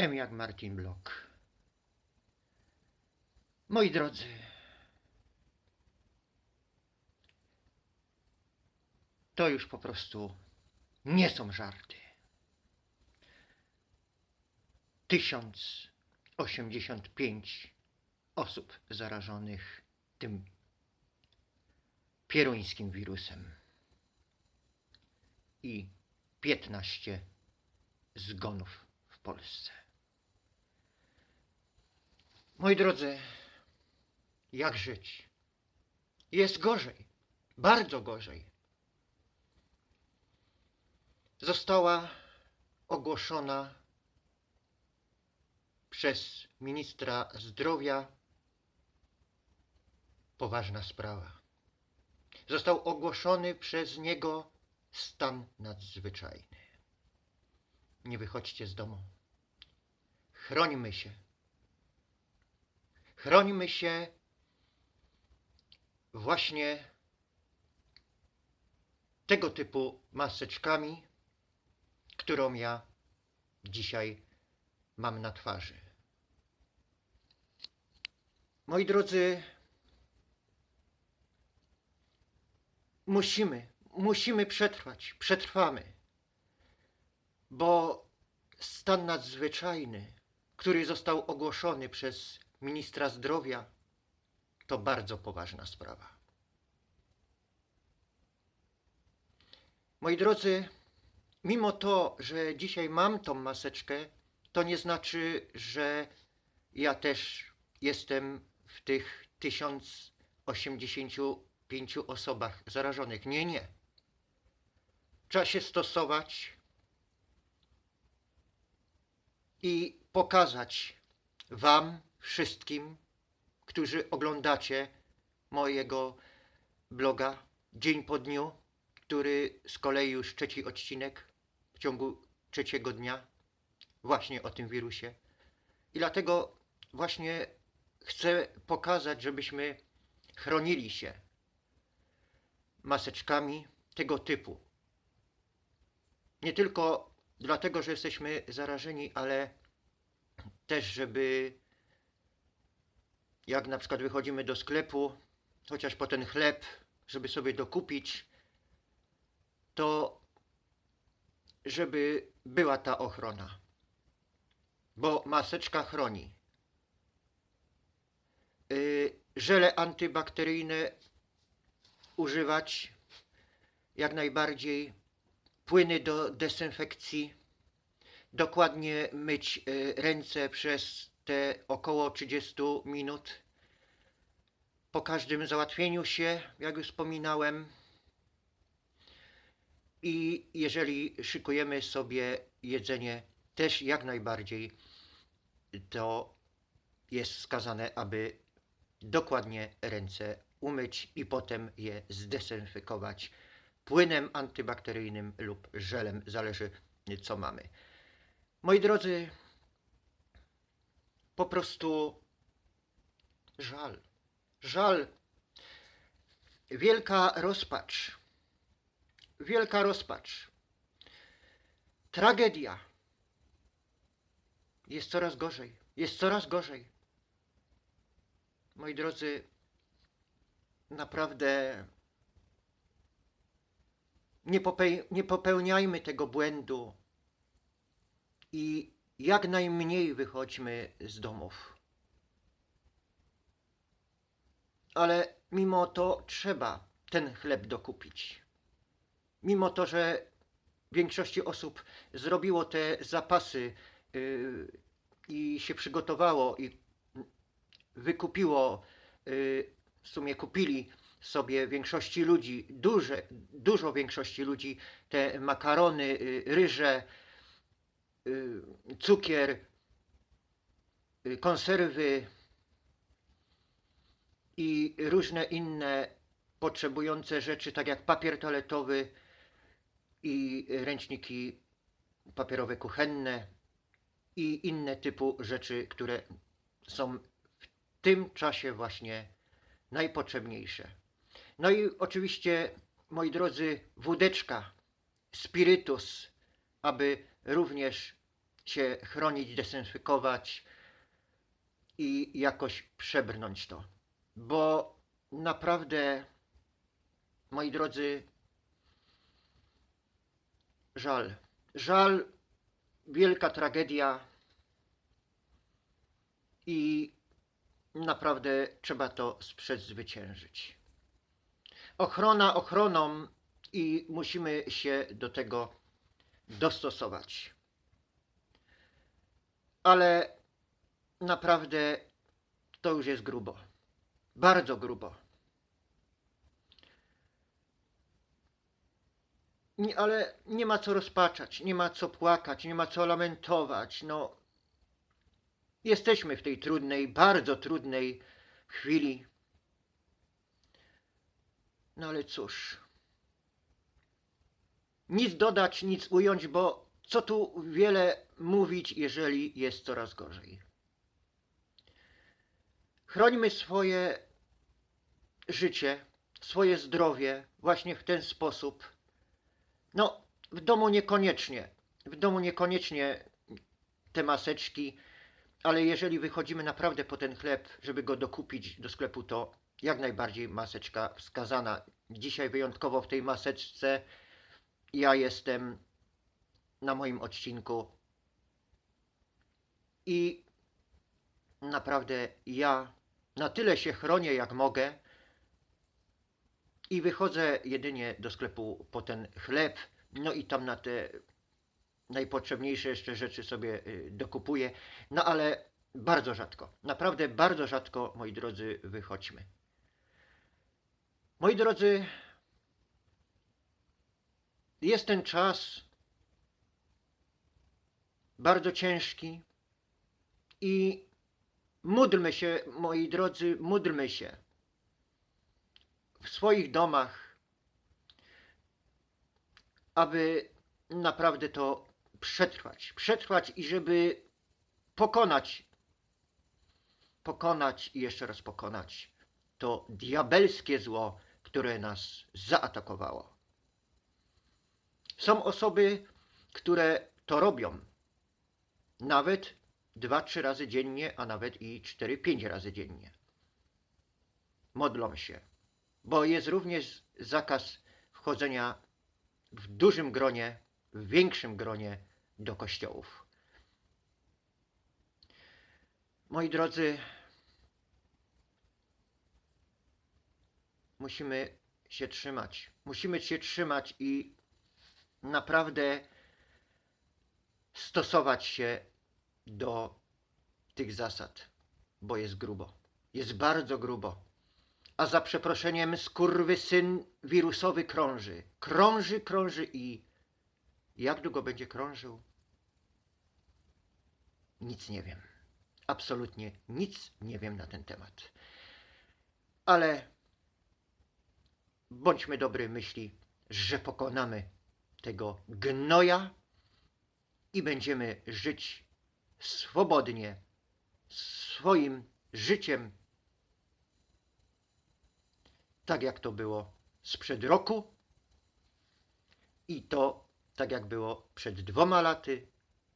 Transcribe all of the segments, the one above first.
M jak Martin Block. Moi drodzy, to już po prostu nie są żarty. 1085 osób zarażonych tym pieruńskim wirusem i 15 zgonów w Polsce. Moi drodzy, jak żyć? Jest gorzej, bardzo gorzej. Została ogłoszona przez ministra zdrowia poważna sprawa. Został ogłoszony przez niego stan nadzwyczajny. Nie wychodźcie z domu. Chrońmy się. Chrońmy się właśnie tego typu maseczkami, którą ja dzisiaj mam na twarzy. Moi drodzy, musimy, musimy przetrwać, przetrwamy, bo stan nadzwyczajny, który został ogłoszony przez ministra zdrowia, to bardzo poważna sprawa. Moi drodzy, mimo to, że dzisiaj mam tą maseczkę, to nie znaczy, że ja też jestem w tych 1085 osobach zarażonych. Nie, nie. Trzeba się stosować i pokazać Wam wszystkim, którzy oglądacie mojego bloga dzień po dniu, który z kolei już trzeci odcinek w ciągu trzeciego dnia właśnie o tym wirusie. I dlatego właśnie chcę pokazać, żebyśmy chronili się maseczkami tego typu. Nie tylko dlatego, że jesteśmy zarażeni, ale też, żeby jak na przykład wychodzimy do sklepu, chociaż po ten chleb, żeby sobie dokupić, to żeby była ta ochrona. Bo maseczka chroni. Yy, żele antybakteryjne używać jak najbardziej. Płyny do dezynfekcji. Dokładnie myć yy, ręce przez te około 30 minut. Po każdym załatwieniu się, jak już wspominałem, i jeżeli szykujemy sobie jedzenie, też jak najbardziej to jest wskazane, aby dokładnie ręce umyć i potem je zdezynfekować płynem antybakteryjnym lub żelem, zależy co mamy. Moi drodzy, po prostu żal, żal, wielka rozpacz wielka rozpacz. Tragedia. Jest coraz gorzej. Jest coraz gorzej. Moi drodzy, naprawdę nie, popeł nie popełniajmy tego błędu i jak najmniej wychodźmy z domów. Ale mimo to trzeba ten chleb dokupić mimo to, że większości osób zrobiło te zapasy yy, i się przygotowało i wykupiło, yy, w sumie kupili sobie większości ludzi, duże, dużo większości ludzi te makarony, yy, ryże, cukier, y, konserwy i różne inne potrzebujące rzeczy, tak jak papier toaletowy, i ręczniki papierowe kuchenne i inne typu rzeczy, które są w tym czasie właśnie najpotrzebniejsze. No i oczywiście, moi drodzy, wódeczka, spirytus, aby również się chronić, dezynfekować i jakoś przebrnąć to. Bo naprawdę, moi drodzy, żal. Żal, wielka tragedia i naprawdę trzeba to przezwyciężyć. Ochrona ochroną i musimy się do tego dostosować. Ale naprawdę to już jest grubo. Bardzo grubo. Ale nie ma co rozpaczać, nie ma co płakać, nie ma co lamentować. No, jesteśmy w tej trudnej, bardzo trudnej chwili. No ale cóż. Nic dodać, nic ująć, bo co tu wiele mówić, jeżeli jest coraz gorzej. Chrońmy swoje życie, swoje zdrowie właśnie w ten sposób. No, w domu niekoniecznie. W domu niekoniecznie te maseczki, ale jeżeli wychodzimy naprawdę po ten chleb, żeby go dokupić do sklepu, to jak najbardziej maseczka wskazana. Dzisiaj wyjątkowo w tej maseczce ja jestem na moim odcinku. I naprawdę ja na tyle się chronię jak mogę. I wychodzę jedynie do sklepu po ten chleb, no i tam na te najpotrzebniejsze jeszcze rzeczy sobie y, dokupuję, no ale bardzo rzadko, naprawdę bardzo rzadko, moi drodzy, wychodźmy. Moi drodzy, jest ten czas bardzo ciężki i módlmy się, moi drodzy, módlmy się w swoich domach, aby naprawdę to przetrwać. Przetrwać i żeby pokonać, pokonać i jeszcze raz pokonać to diabelskie zło, które nas zaatakowało. Są osoby, które to robią. Nawet 2-3 razy dziennie, a nawet i 4-5 razy dziennie. Modlą się, bo jest również zakaz wchodzenia w dużym gronie, w większym gronie do kościołów. Moi drodzy, musimy się trzymać. Musimy się trzymać i naprawdę stosować się do tych zasad, bo jest grubo. Jest bardzo grubo. A za przeproszeniem syn wirusowy krąży. Krąży, krąży i jak długo będzie krążył? Nic nie wiem. Absolutnie nic nie wiem na ten temat. Ale bądźmy dobrej myśli, że pokonamy tego gnoja i będziemy żyć swobodnie swoim życiem, tak jak to było sprzed roku i to tak jak było przed dwoma laty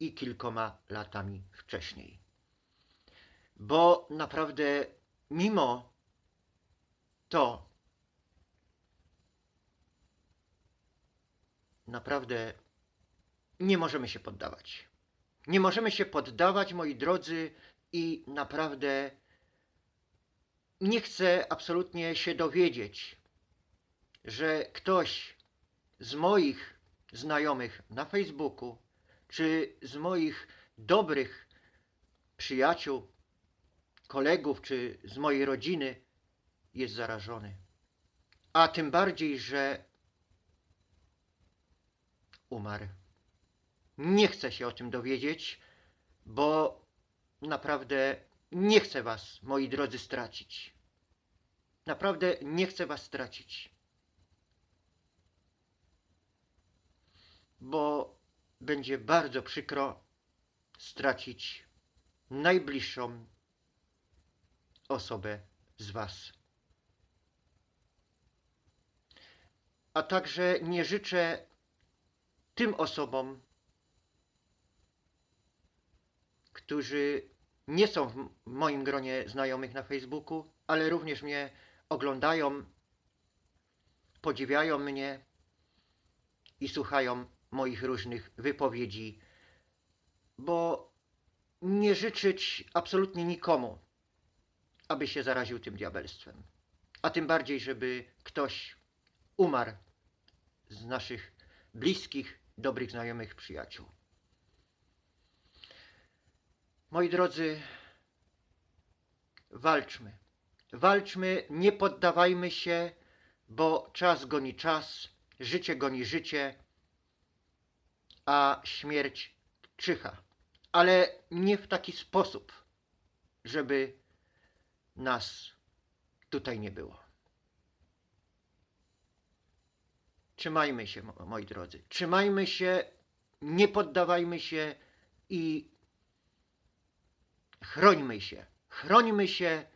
i kilkoma latami wcześniej. Bo naprawdę mimo to naprawdę nie możemy się poddawać. Nie możemy się poddawać, moi drodzy, i naprawdę nie chcę absolutnie się dowiedzieć, że ktoś z moich znajomych na Facebooku, czy z moich dobrych przyjaciół, kolegów, czy z mojej rodziny jest zarażony. A tym bardziej, że umarł. Nie chcę się o tym dowiedzieć, bo naprawdę nie chcę Was, moi drodzy, stracić. Naprawdę nie chcę Was stracić. Bo będzie bardzo przykro stracić najbliższą osobę z Was. A także nie życzę tym osobom, którzy nie są w moim gronie znajomych na Facebooku, ale również mnie oglądają, podziwiają mnie i słuchają moich różnych wypowiedzi, bo nie życzyć absolutnie nikomu, aby się zaraził tym diabelstwem. A tym bardziej, żeby ktoś umarł z naszych bliskich, dobrych znajomych, przyjaciół. Moi drodzy, walczmy. Walczmy, nie poddawajmy się, bo czas goni czas, życie goni życie, a śmierć czyha. Ale nie w taki sposób, żeby nas tutaj nie było. Trzymajmy się, mo- moi drodzy. Trzymajmy się, nie poddawajmy się i chrońmy się. Chrońmy się,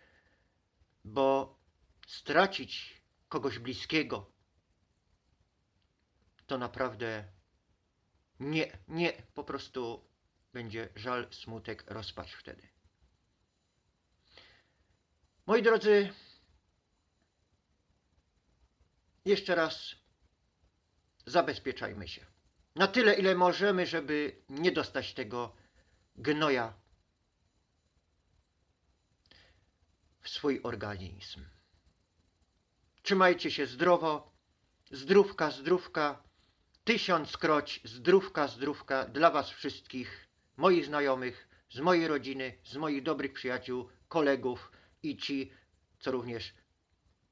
bo stracić kogoś bliskiego to naprawdę nie, nie, po prostu będzie żal, smutek, rozpacz wtedy. Moi drodzy, jeszcze raz zabezpieczajmy się. Na tyle, ile możemy, żeby nie dostać tego gnoja w swój organizm. Trzymajcie się zdrowo, zdrówka, zdrówka, tysiąckroć zdrówka, zdrówka dla Was wszystkich, moich znajomych, z mojej rodziny, z moich dobrych przyjaciół, kolegów i ci, co również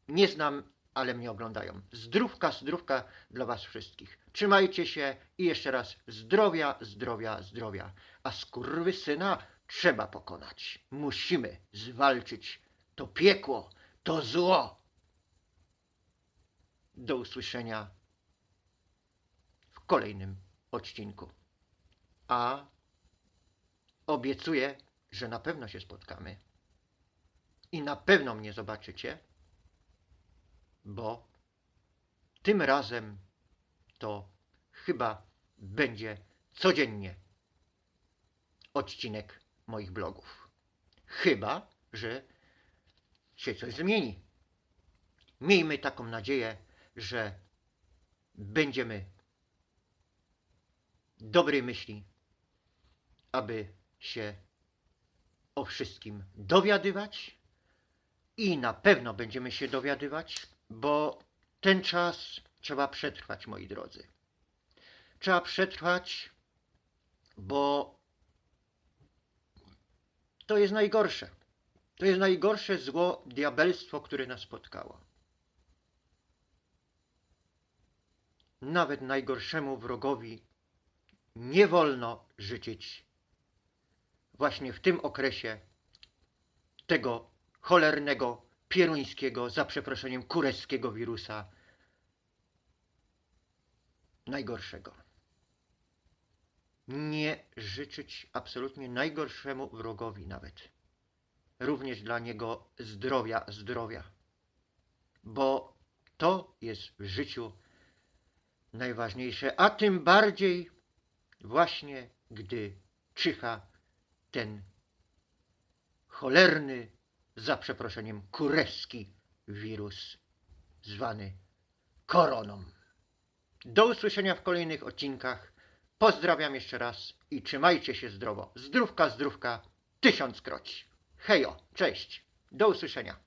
nie znam, ale mnie oglądają. Zdrówka, zdrówka dla Was wszystkich. Trzymajcie się i jeszcze raz zdrowia, zdrowia, zdrowia. A skurwysyna trzeba pokonać. Musimy zwalczyć to piekło, to zło. Do usłyszenia w kolejnym odcinku. A obiecuję, że na pewno się spotkamy i na pewno mnie zobaczycie, bo tym razem to chyba będzie codziennie odcinek moich blogów. Chyba, że się coś zmieni. Miejmy taką nadzieję, że będziemy dobrej myśli, aby się o wszystkim dowiadywać i na pewno będziemy się dowiadywać, bo ten czas trzeba przetrwać, moi drodzy. Trzeba przetrwać, bo to jest najgorsze. To jest najgorsze zło, diabelstwo, które nas spotkało. Nawet najgorszemu wrogowi nie wolno życzyć właśnie w tym okresie tego cholernego, pieruńskiego, za przeproszeniem, kureckiego wirusa. Najgorszego. Nie życzyć absolutnie najgorszemu wrogowi nawet. Również dla niego zdrowia, zdrowia. Bo to jest w życiu najważniejsze, a tym bardziej właśnie gdy czyha ten cholerny, za przeproszeniem, kureski wirus zwany koroną. Do usłyszenia w kolejnych odcinkach. Pozdrawiam jeszcze raz i trzymajcie się zdrowo. Zdrówka, zdrówka, tysiąckroć. Hejo, cześć. Do usłyszenia.